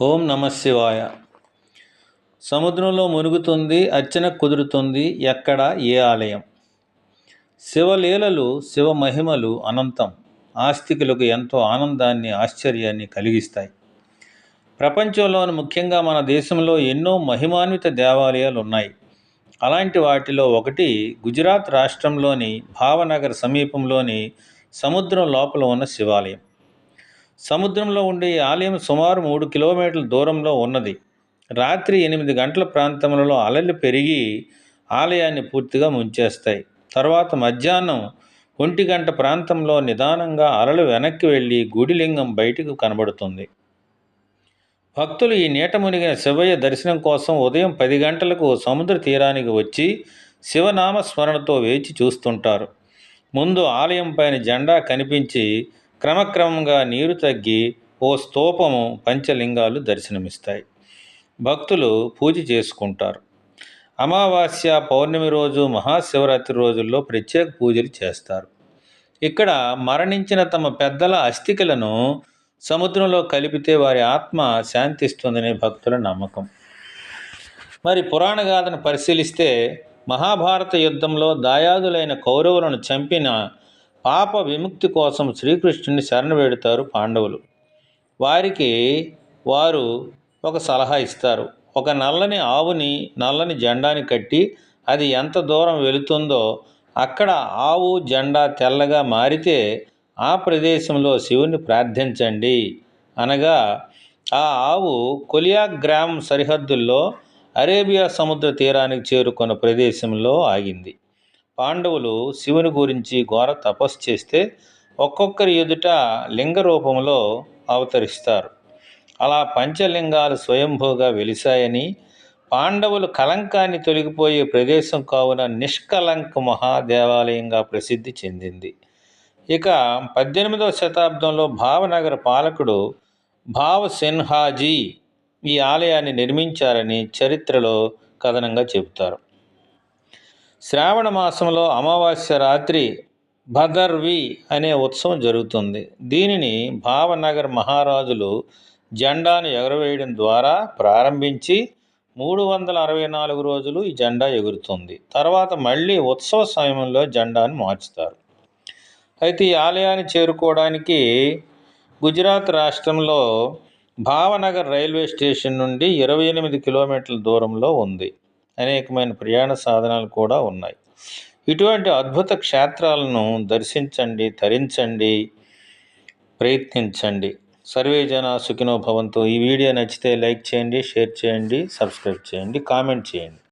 ఓం నమ శివాయ. సముద్రంలో మునుగుతుంది అర్చన కుదురుతుంది ఎక్కడ ఏ ఆలయం? శివలీలలు శివ మహిమలు అనంతం. ఆస్తికులకు ఎంతో ఆనందాన్ని ఆశ్చర్యాన్ని కలిగిస్తాయి. ప్రపంచంలోని ముఖ్యంగా మన దేశంలో ఎన్నో మహిమాన్విత దేవాలయాలు ఉన్నాయి. అలాంటి వాటిలో ఒకటి గుజరాత్ రాష్ట్రంలోని భావనగర్ సమీపంలోని సముద్రం లోపల ఉన్న శివాలయం. సముద్రంలో ఉండే ఈ ఆలయం సుమారు మూడు కిలోమీటర్ల దూరంలో ఉన్నది. రాత్రి ఎనిమిది గంటల ప్రాంతంలో అలలు పెరిగి ఆలయాన్ని పూర్తిగా ముంచేస్తాయి. తర్వాత మధ్యాహ్నం ఒంటి గంట ప్రాంతంలో నిదానంగా అలలు వెనక్కి వెళ్ళి గుడిలింగం బయటకు కనబడుతుంది. భక్తులు ఈ నీట మునిగిన శివయ్య దర్శనం కోసం ఉదయం పది గంటలకు సముద్ర తీరానికి వచ్చి శివనామ స్మరణతో వేచి చూస్తుంటారు. ముందు ఆలయం పైన జెండా కనిపించి క్రమక్రమంగా నీరు తగ్గి ఓ స్తూపము పంచలింగాలు దర్శనమిస్తాయి. భక్తులు పూజ చేసుకుంటారు. అమావాస్య పౌర్ణమి రోజు మహాశివరాత్రి రోజుల్లో ప్రత్యేక పూజలు చేస్తారు. ఇక్కడ మరణించిన తమ పెద్దల అస్థికలను సముద్రంలో కలిపితే వారి ఆత్మ శాంతిస్తుందనే భక్తుల నమ్మకం. మరి పురాణ గాథను పరిశీలిస్తే మహాభారత యుద్ధంలో దాయాదులైన కౌరవులను చంపిన పాప విముక్తి కోసం శ్రీకృష్ణుని శరణ వేడుతారు పాండవులు. వారికి వారు ఒక సలహా ఇస్తారు. ఒక నల్లని ఆవుని నల్లని జెండాని కట్టి అది ఎంత దూరం వెళుతుందో అక్కడ ఆవు జెండా తెల్లగా మారితే ఆ ప్రదేశంలో శివుని ప్రార్థించండి. అనగా ఆ ఆవు కొలియాగ్రామం సరిహద్దుల్లో అరేబియా సముద్ర తీరానికి చేరుకున్న ప్రదేశంలో ఆగింది. పాండవులు శివుని గురించి ఘోర తపస్సు చేస్తే ఒక్కొక్కరి ఎదుట లింగ రూపంలో అవతరిస్తారు. అలా పంచలింగాలు స్వయంభూగా వెలిశాయని పాండవులు కలంకాన్ని తొలగిపోయే ప్రదేశం కావున నిష్కలంక మహాదేవాలయంగా ప్రసిద్ధి చెందింది. ఇక పద్దెనిమిదవ శతాబ్దంలో భావనగర పాలకుడు భావ సిన్హాజీ ఈ ఆలయాన్ని నిర్మించారని చరిత్రలో కథనంగా చెబుతారు. శ్రావణ మాసంలో అమావాస్య రాత్రి భదర్వి అనే ఉత్సవం జరుగుతుంది. దీనిని భావనగర్ మహారాజులు జెండాను ఎగరవేయడం ద్వారా ప్రారంభించి మూడు వందల అరవై నాలుగు రోజులు ఈ జెండా ఎగురుతుంది. తర్వాత మళ్ళీ ఉత్సవ సమయంలో జెండాను మార్చుతారు. అయితే ఈ ఆలయాన్ని చేరుకోవడానికి గుజరాత్ రాష్ట్రంలో భావనగర్ రైల్వే స్టేషన్ నుండి ఇరవై ఎనిమిది కిలోమీటర్ల దూరంలో ఉంది. అనేకమైన ప్రయాణ సాధనాలు కూడా ఉన్నాయి. ఇటువంటి అద్భుత క్షేత్రాలను దర్శించండి తరించండి ప్రయత్నించండి. సర్వే జన సుఖినో భవంతు. ఈ వీడియో నచ్చితే లైక్ చేయండి షేర్ చేయండి సబ్స్క్రైబ్ చేయండి కామెంట్ చేయండి.